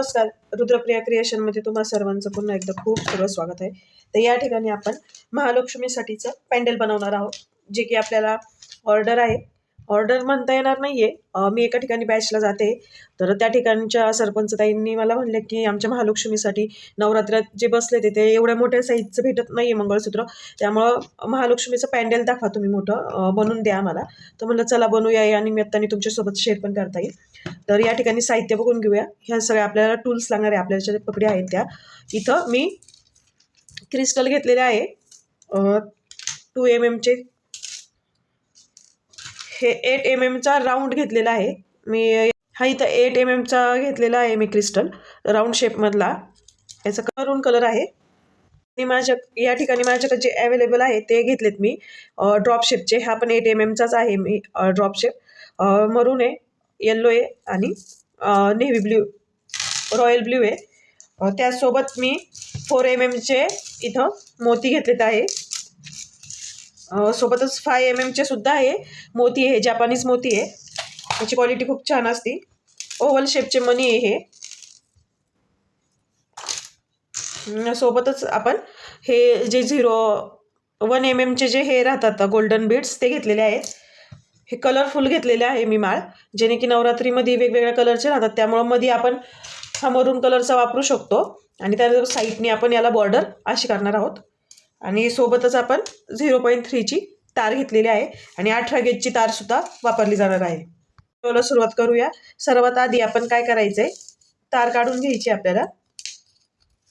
नमस्कार. रुद्रप्रिया क्रिएशनमध्ये तुम्हा सर्वांचं पुन्हा एकदा खूप सर्व स्वागत आहे. तर या ठिकाणी आपण महालक्ष्मीसाठीचं पॅन्डल बनवणार आहोत जे की आपल्याला ऑर्डर आहे. ऑर्डर म्हणता येणार नाही आहे मी एका ठिकाणी बॅचला जाते. तर त्या ठिकाणच्या सरपंचताईंनी मला म्हणलं की आमच्या महालक्ष्मीसाठी नवरात्रात जे बसले ते ते एवढ्या मोठ्या साईजचं भेटत नाही आहे मंगळसूत्र. त्यामुळं महालक्ष्मीचं पॅन्डेल दाखवा तुम्ही मोठं. बनवून द्या आम्हाला. तर म्हणलं चला बनवूया या निमित्ताने तुमच्यासोबत शेअर पण करता येईल. तर या ठिकाणी साहित्य बघून घेऊया. ह्या सगळ्या आपल्याला टूल्स लागणार आहे आपल्या ज्या आहेत त्या. इथं मी क्रिस्टल घेतलेले आहे. टू एम एमचे हे एट एम एमचा राऊंड घेतलेला आहे. मी हा इथं एट एम एमचा घेतलेला आहे मी क्रिस्टल राऊंड शेपमधला याचा करून कलर आहे. आणि माझ्या या ठिकाणी माझ्याकडे जे अवेलेबल आहे ते घेतलेत मी. ड्रॉप शेपचे हा पण एट एम एमचाच आहे मी ड्रॉप शेप मरून आहे येल्लो आहे आणि नेव्ही ब्ल्यू रॉयल ब्ल्यू आहे. त्यासोबत मी फोर एम एमचे इथं मोती घेतलेत आहे. सोबतच फाय एम एमचे सुद्धा आहे. मोती आहे जापानीज मोती आहे. त्याची क्वालिटी खूप छान असते. ओव्हल शेपचे मनी आहे हे. सोबतच आपण हे जे झिरो वन एम एमचे जे हे राहतात गोल्डन बीड्स ते घेतलेले आहेत. हे कलरफुल घेतलेले आहे मी माळ. जेणे की नवरात्रीमध्ये वेगवेगळ्या कलरचे राहतात. त्यामुळं मध्ये आपण हा मरून कलरचा वापरू शकतो. आणि त्या साईडने आपण याला बॉर्डर अशी करणार आहोत. आणि सोबतच आपण झिरो पॉईंट थ्रीची तार घेतलेली आहे आणि अठरा गेजची तारसुद्धा वापरली जाणार आहे. व्हिडिओला सुरुवात करूया. सर्वात आधी आपण काय करायचं आहे तार काढून घ्यायची आपल्याला.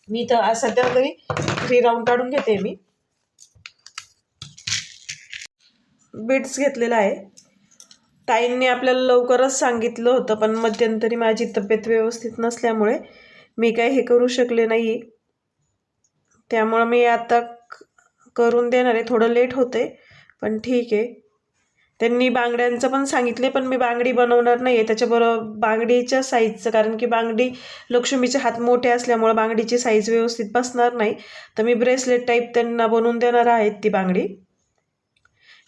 मी तर आज सध्या तरी थ्री राऊंड काढून घेते मी. बीड्स घेतलेला आहे. ताईंनी आपल्याला लवकरच सांगितलं होतं पण मध्यंतरी माझी तब्येत व्यवस्थित नसल्यामुळे मी काही हे करू शकले नाही त्यामुळं मी आता करून देणार आहे. थोडं लेट होते पण ठीक आहे. त्यांनी बांगड्यांचं पण सांगितले पण मी बांगडी बनवणार नाही आहे त्याच्याबरोबर बांगडीच्या साईजचं कारण की बांगडी लक्ष्मीचे हात मोठे असल्यामुळं बांगडीची साईज व्यवस्थित बसणार नाही. तर मी ब्रेसलेट टाईप त्यांना बनवून देणार आहेत ती बांगडी.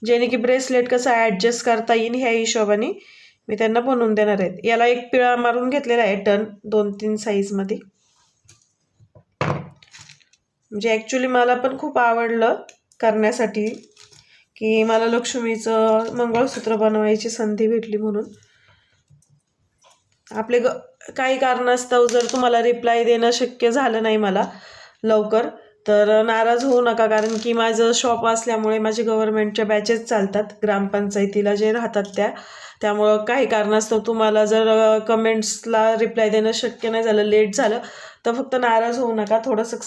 जेणे की ब्रेसलेट कसं ॲडजस्ट करता येईल ह्या हिशोबाने मी त्यांना बनवून देणार आहेत. याला एक पिळा मारून घेतलेला आहे टन दोन तीन साईजमध्ये म्हणजे ॲक्च्युली मला पण खूप आवडलं करण्यासाठी की मला लक्ष्मीचं मंगळसूत्र बनवायची संधी भेटली म्हणून. आपले ग काही कारणास्तव जर तुम्हाला रिप्लाय देणं शक्य झालं नाही मला लवकर तर नाराज होऊ नका कारण की माझं शॉप असल्यामुळे माझे गव्हर्नमेंटच्या बॅचेस चालतात ग्रामपंचायतीला जे राहतात त्या. त्यामुळं काही कारणास्तव तुम्हाला जर कमेंट्सला रिप्लाय देणं शक्य नाही झालं लेट झालं तर फक्त नाराज होऊ नका थोडंसं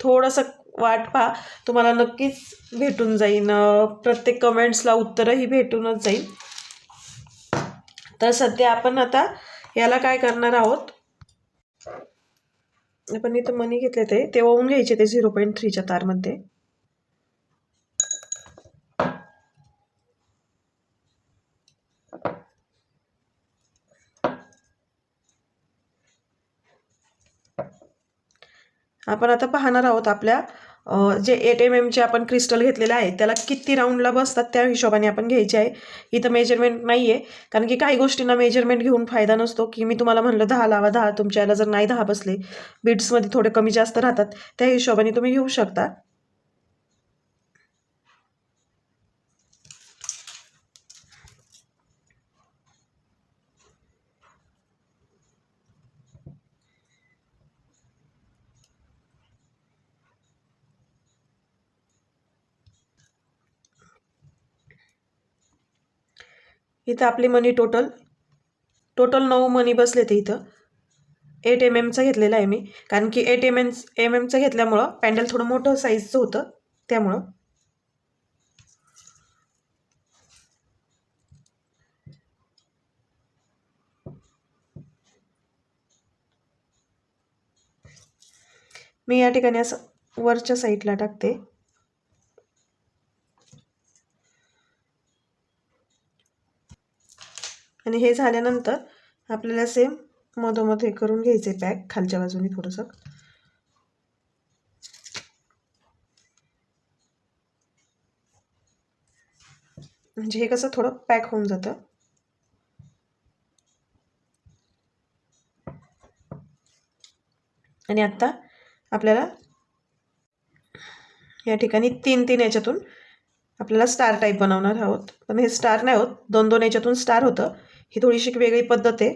थोडंसं वाट पहा. तुम्हाला नक्कीच भेटून जाईन. प्रत्येक कमेंट्सला उत्तरही भेटूनच जाईल. तर सध्या आपण आता याला काय करणार आहोत? आपण इथं मनी घेतले ते. ते घ्यायचे ते झिरो पॉईंट थ्रीच्या तारमध्ये. आपण आता पाहणार आहोत आपल्या जे एट एम एमचे आपण क्रिस्टल घेतलेले आहे त्याला किती राऊंडला बसतात त्या हिशोबाने आपण घ्यायचे आहे. इथं मेजरमेंट नाही आहे कारण की काही गोष्टींना मेजरमेंट घेऊन फायदा नसतो की मी तुम्हाला म्हणलं दहा लावा दहा तुमच्या याला जर नाही दहा बसले बीट्समध्ये थोडे कमी जास्त राहतात त्या हिशोबाने तुम्ही घेऊ शकता. इथं आपली मनी टोटल टोटल नऊ मनी बसले ते इथं. एट एम एमचं घेतलेला आहे मी. कारण की एट एम एम एम एमचं घेतल्यामुळं पॅन्डल थोडं मोठं साईजचं होतं त्यामुळं. मी या ठिकाणी असं वरच्या साईडला टाकते. आणि हे झाल्यानंतर आपल्याला सेम मधोमध हे करून घ्यायचे पॅक खालच्या बाजूने थोडंसं. म्हणजे हे कसं थोडं पॅक होऊन जातं. आणि आत्ता आपल्याला या ठिकाणी तीन तीन याच्यातून आपल्याला स्टार टाईप बनवणार आहोत. पण हे स्टार नाही होत. दोन दोन याच्यातून स्टार होतं. ही थोडीशी वेगळी पद्धत आहे.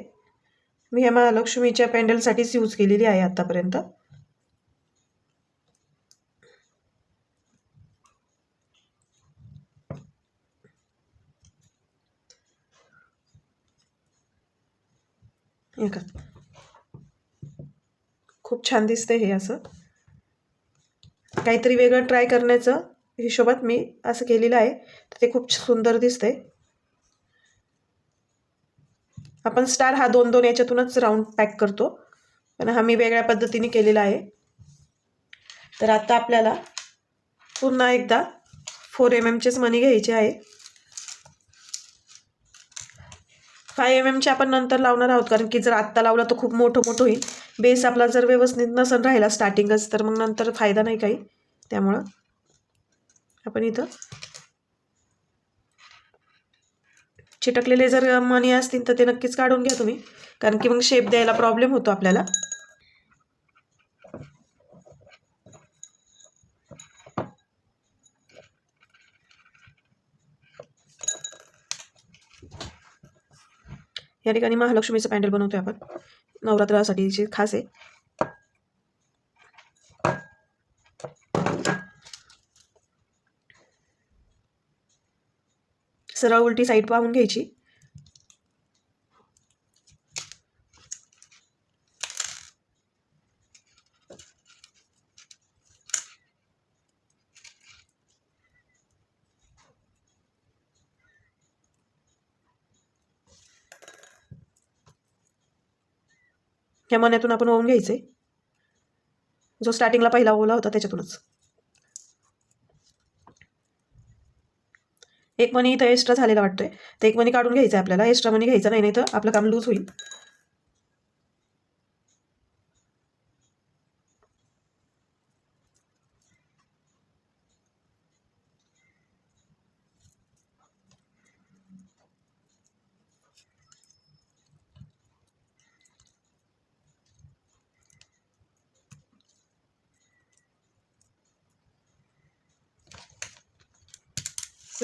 मी ह्या महालक्ष्मीच्या पॅन्डलसाठीच यूज केलेली आहे आत्तापर्यंत खूप छान दिसते हे असं. काहीतरी वेगळं ट्राय करण्याचं हिशोबात मी असं केलेलं आहे. तर ते खूप सुंदर दिसतंय. आपण स्टार हा दोन दोन याच्यातूनच राऊंड पॅक करतो. पण हा मी वेगळ्या पद्धतीने केलेला आहे. तर आता आपल्याला पुन्हा एकदा फोर एम एमचेच मनी घ्यायचे आहे. फाय एम एमचे आपण नंतर लावणार आहोत कारण की जर आत्ता लावला तर खूप मोठं मोठं होईल. बेस आपला जर व्यवस्थित नसन राहिला स्टार्टिंगच तर मग नंतर फायदा नाही काही. त्यामुळं आपण इथं चिटकलेले जर मणी असतील तर ते नक्कीच काढून घ्या तुम्ही. कारण की मग शेप द्यायला प्रॉब्लेम होतो आपल्याला. या ठिकाणी महालक्ष्मीचं पॅन्डल बनवतोय आपण. नवरात्रासाठी खास आहे. सरळ उलटी साईड पाहून घ्यायची. या मण्यातून आपण ओवून घ्यायचे. जो स्टार्टिंगला पहिला ओला होता त्याच्यातूनच. एक मनी इथं एक्स्ट्रा झालेला वाटतोय. तर एक मनी काढून घ्यायचा आहे आपल्याला. एक्स्ट्रा मनी घ्यायचा नाही नाही तर आपलं काम लूज होईल.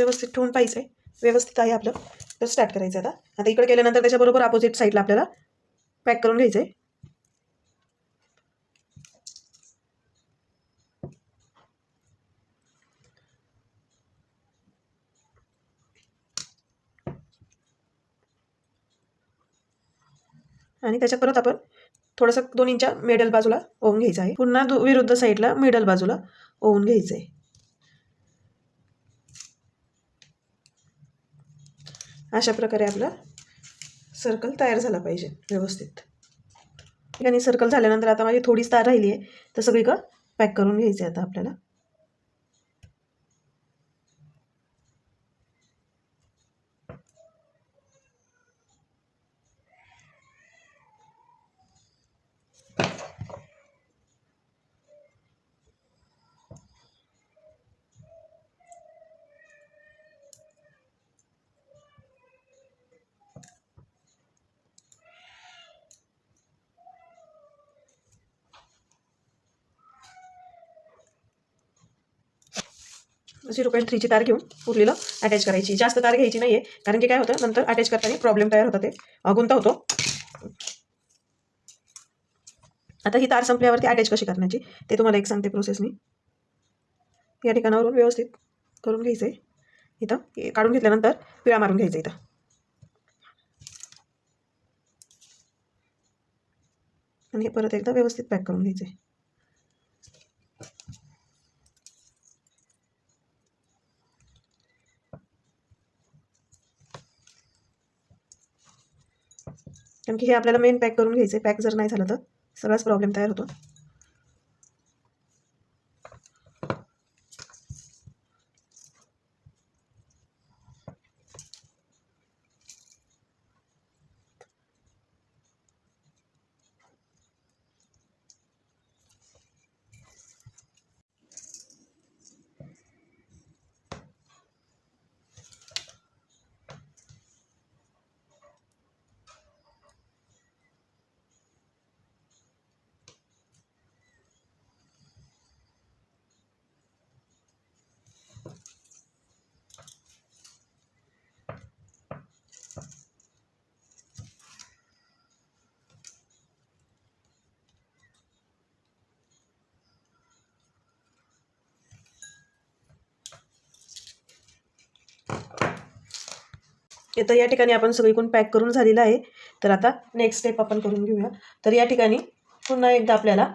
व्यवस्थित ठेवून पाहिजे. व्यवस्थित आहे आपलं. तर स्टार्ट करायचं आता. आता इकडे केल्यानंतर त्याच्याबरोबर अपोजिट साईडला आपल्याला पॅक करून घ्यायचं आहे आणि त्याच्या परत आपण थोडंसं दोन इंच्या मिडल बाजूला ओवून घ्यायचं आहे. पुन्हा विरुद्ध साईडला मिडल बाजूला ओवून घ्यायचं आहे अशा प्रकारे आपला सर्कल तयार झाला पाहिजे व्यवस्थित. ठिकाणी सर्कल झाल्यानंतर आता माझी थोडीच तार राहिली आहे तर सगळी का पॅक करून घ्यायची आता आपल्याला. झिरो पॉईंट थ्रीची तार घेऊन उरलेलं अटॅच करायची. जास्त तार घ्यायची नाही आहे कारण की काय होतं नंतर अटॅच करताना प्रॉब्लेम तयार होता ते. गुंता होतो. आता ही तार संपल्यावरती अटॅच कशी करण्याची ते तुम्हाला एक सांगते प्रोसेस मी. या ठिकाणावरून व्यवस्थित करून घ्यायचं आहे इथं काढून घेतल्यानंतर पिळा मारून घ्यायचं इथं. आणि हे परत एकदा व्यवस्थित पॅक करून घ्यायचं आहे कारण की हे आपल्याला मेन पॅक करून घ्यायचं आहे पॅक जर नाही झालं तर सगळाच प्रॉब्लेम तयार होतो. तर या ठिकाणी आपण सगळीकडून पॅक करून झालेलं आहे. तर आता नेक्स्ट स्टेप आपण करून घेऊया. तर या ठिकाणी पुन्हा एकदा आपल्याला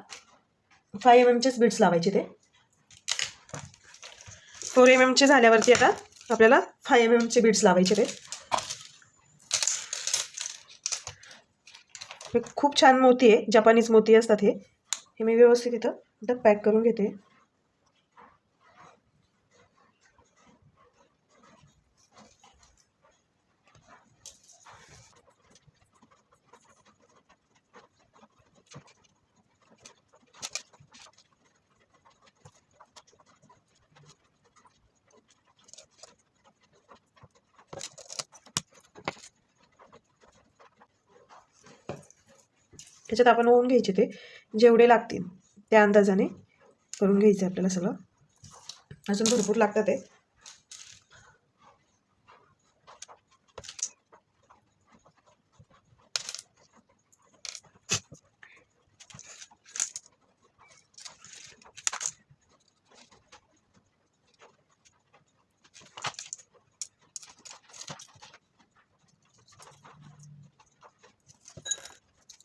फाय एम एमचेच बीड्स लावायचे ते. फोर एम एमचे झाल्यावरती आता आपल्याला फाय एम एमचे बीड्स लावायचे ते. खूप छान मोती आहे. जपानीज मोती असतात हे. हे मी व्यवस्थित इथं इथं पॅक करून घेते. त्याच्यात आपण होऊन घ्यायचे ते जेवढे लागतील त्या अंदाजाने करून घ्यायचं आपल्याला सगळं. अजून भरपूर लागतात ते.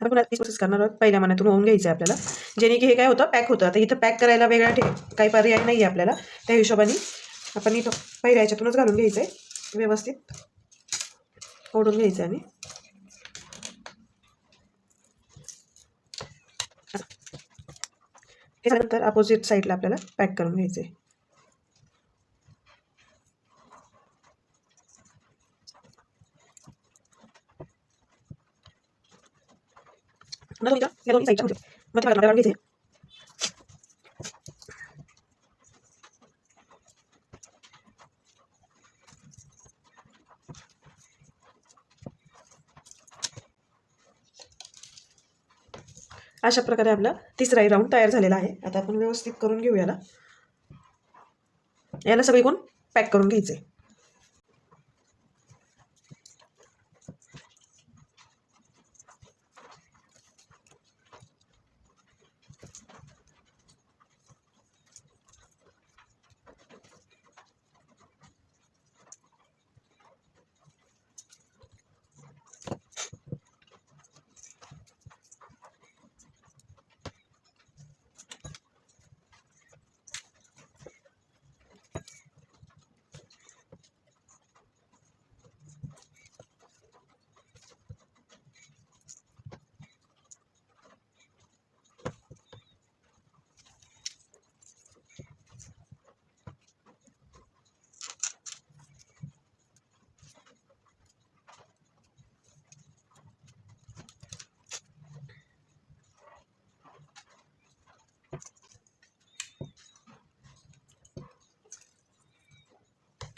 आपण तीच प्रोसेस करणार आहोत. पहिल्या मनातून होऊन घ्यायचं आहे आपल्याला. जेणे की हे काय होतं? पॅक होतं. आता इथं पॅक करायला वेगळा ठे काही पर्याय नाही आहे आपल्याला. त्या हिशोबाने आपण इथं पहिल्या ह्याच्यातूनच घालून घ्यायचं आहे व्यवस्थित ओढून घ्यायचं आहे आणि हे झाल्यानंतर अपोजिट साईडला आपल्याला पॅक करून घ्यायचं आहे पुन्हा तुम्ही इथं या दोन्ही साईडच्या मग ते घालून घ्यायचे अशा प्रकारे आपला तिसराही राऊंड तयार झालेला आहे. आता आपण व्यवस्थित करून घेऊयाला. याला सगळी कोण पॅक करून घ्यायचे?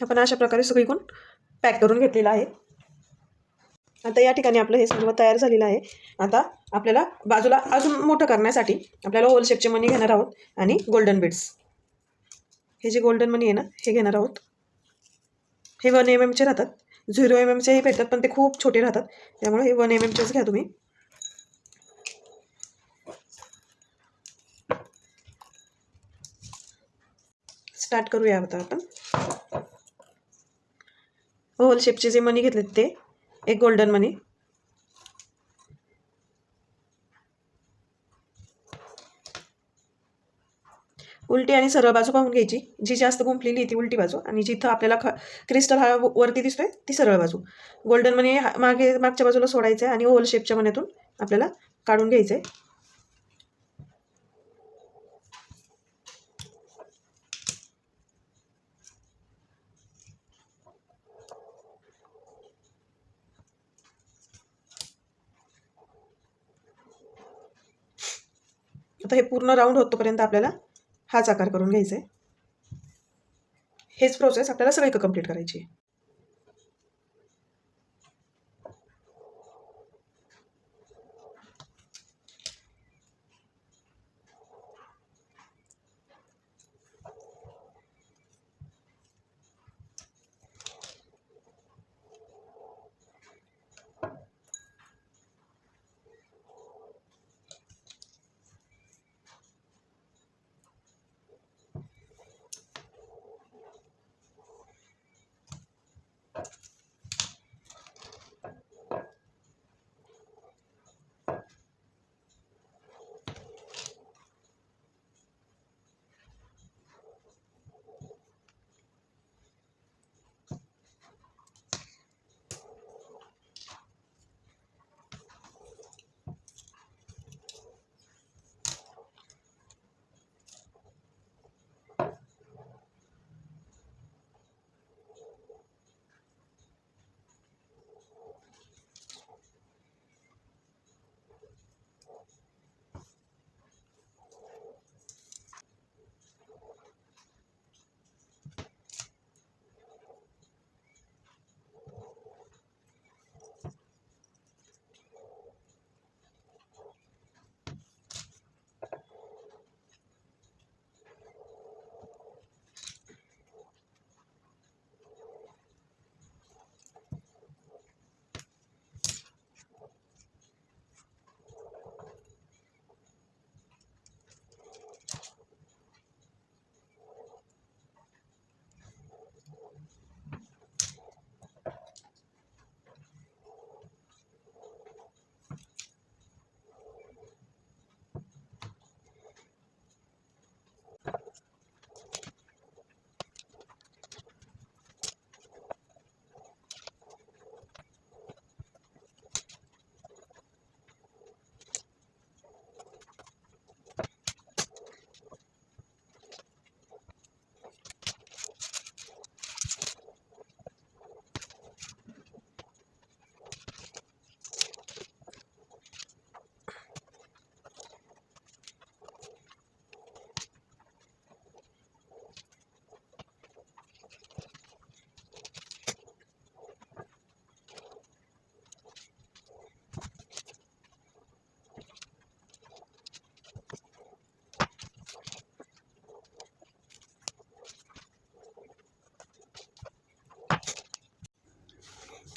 आपण अशा प्रकारे सगळीकडून पॅक करून घेतलेला आहे. आता या ठिकाणी आपलं हे सर्व तयार झालेलं आहे. आता आपल्याला बाजूला अजून मोठं करण्यासाठी आपल्याला ओव्हल शेपचे मनी घेणार आहोत आणि गोल्डन बीड्स हे जे गोल्डन मनी आहे ना हे घेणार आहोत. हे वन एम एमचे राहतात. झिरो एम एमचेही भेटतात पण ते खूप छोटे राहतात. त्यामुळे हे वन एम एमचेच घ्या तुम्ही. स्टार्ट करूया आता आपण. ओव्हल शेपचे जे मनी घेतलेत ते एक गोल्डन मनी उलटी आणि सरळ बाजू पाहून घ्यायची. जी जास्त गुंफलेली ती उलटी बाजू आणि जिथं आपल्याला ख क्रिस्टल हा वरती दिसतोय ती सरळ बाजू. गोल्डन मनी मागे मागच्या बाजूला सोडायचं आहे आणि ओव्हल शेपच्या मण्यातून आपल्याला काढून घ्यायचं आहे आता हे पूर्ण राऊंड होतोपर्यंत आपल्याला हाच आकार करून घ्यायचा आहे हेच प्रोसेस आपल्याला सगळी कंप्लीट करायची आहे.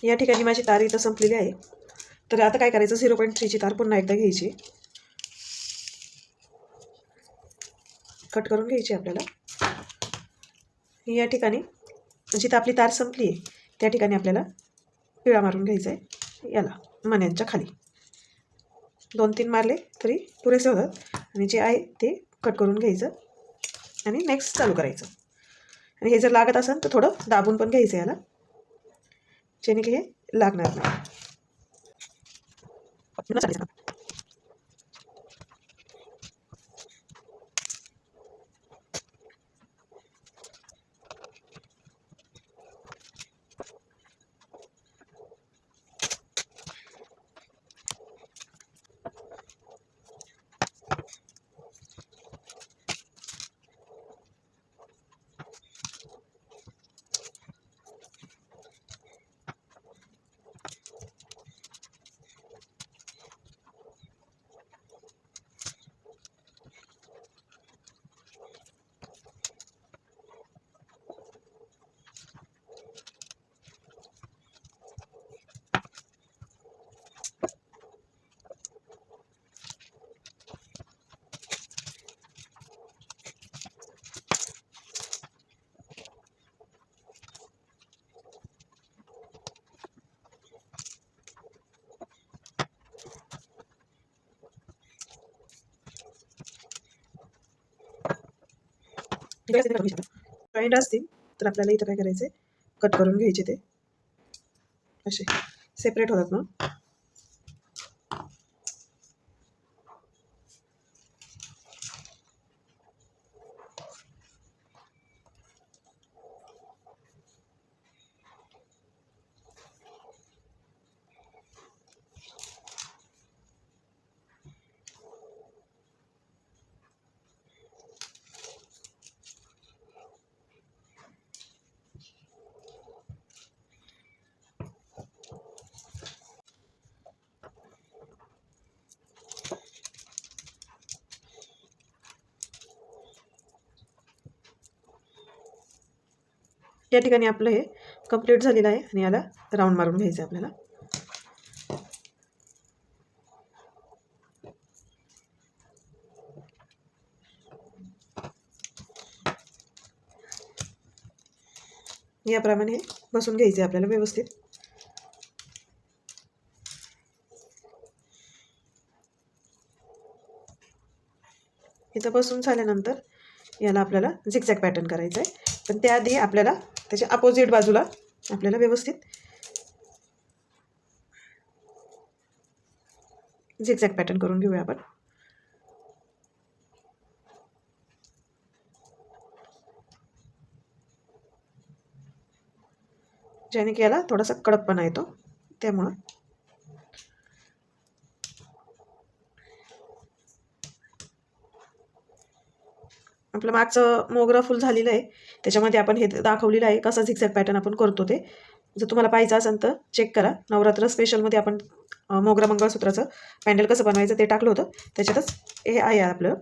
या ठिकाणी माझी तार इथं संपलेली आहे. तर आता काय करायचं? झिरो पॉईंट थ्रीची तार पुन्हा एकदा घ्यायची. कट करून घ्यायची आपल्याला. या ठिकाणी जिथं आपली तार संपली आहे त्या ठिकाणी आपल्याला पिळा मारून घ्यायचा आहे. याला मण्यांच्या खाली. दोन तीन मारले तरी पुरेसे होतात आणि जे आहे ते कट करून घ्यायचं. आणि नेक्स्ट चालू करायचं. आणि हे जर लागत असेल तर थोडं दाबून पण घ्यायचं याला. जेणे की हे लागणार नाही जॉईंट असतील तर आपल्याला इथं काय करायचं कट करून घ्यायचे ते. असे. सेपरेट होतात मग. या ठिकाणी आपलं हे कंप्लीट झालेलं आहे आणि याला राऊंड मारून घ्यायचं आहे आपल्याला. याप्रमाणे हे बसून घ्यायचे आपल्याला व्यवस्थित. इथं बसून झाल्यानंतर याला आपल्याला झिकझॅक पॅटर्न करायचं आहे. पण त्याआधी आपल्याला त्याच्या अपोजिट बाजूला आपल्याला व्यवस्थित झिकझॅक पॅटर्न करून घेऊया आपण. ज्याने की याला थोडासा कडकपणा येतो त्यामुळं आपलं मागचं मोगरा फुल झालेलं आहे. त्याच्यामध्ये आपण हे दाखवलेलं आहे कसा झिक्झॅक पॅटर्न आपण करतो ते. जर तुम्हाला पाहिजे असेल तर चेक करा. नवरात्र स्पेशलमध्ये आपण मोगरा मंगळसूत्राचं पॅन्डल कसं बनवायचं ते टाकलं होतं. त्याच्यातच हे आहे आपलं.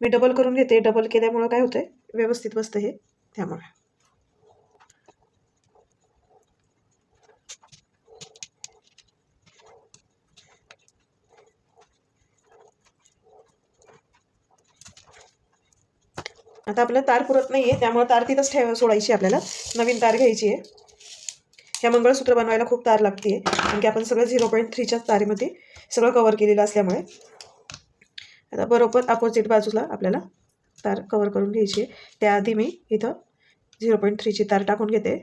मी डबल करून घेते. डबल केल्यामुळं काय होतं व्यवस्थित बसतं हे. त्यामुळे. आता आपल्याला तार पुरत नाही आहे त्यामुळे तार तिथंच ठेव सोडायची आपल्याला. नवीन तार घ्यायची आहे. ह्या मंगळसूत्र बनवायला खूप तार लागते कारण की आपण सगळं झिरो पॉईंट थ्रीच्याच तारेमध्ये सगळं कवर केलेलं असल्यामुळे. आता बरोबर अपोजिट बाजूला आपल्याला तार कवर करून घ्यायची आहे. त्याआधी मी इथं झिरो पॉईंट थ्रीची तार टाकून घेते.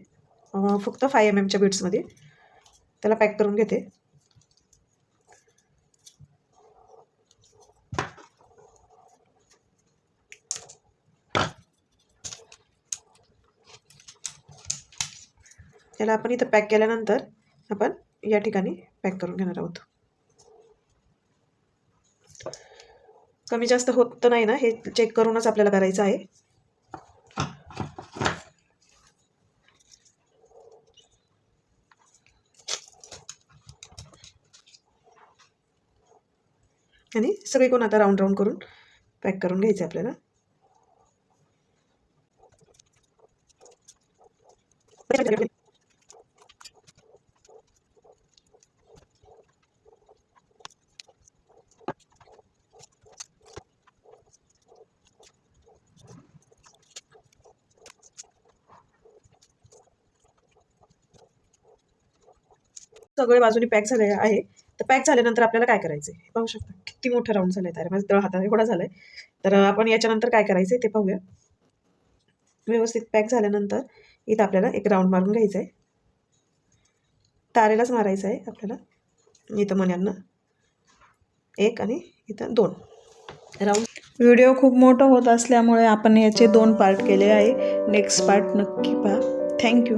फक्त फाय एम एमच्या बीट्समध्ये त्याला पॅक करून घेते. त्याला आपण इथं पॅक केल्यानंतर आपण या ठिकाणी पॅक करून घेणार आहोत. कमी जास्त होत तर नाही ना? हे चेक करूनच आपल्याला करायचं आहे. आणि सगळीकडून आता राऊंड राऊंड करून पॅक करून घ्यायचं आपल्याला? सगळे बाजूनी पॅक झाले आहे. तर पॅक झाल्यानंतर आपल्याला काय करायचं आहे पाहू शकता. किती मोठं राऊंड झालं आहे माझं तळ हाताने एवढा झाला आहे तर आपण याच्यानंतर काय करायचं आहे ते पाहूया. व्यवस्थित पॅक झाल्यानंतर इथं आपल्याला एक राऊंड मारून घ्यायचं आहे तारेलाच मारायचं आहे आपल्याला. इथं मण्यांना एक आणि इथं दोन. राऊंड व्हिडिओ खूप मोठं होत असल्यामुळे आपण याचे दोन पार्ट केले आहे. नेक्स्ट पार्ट नक्की पहा. थँक्यू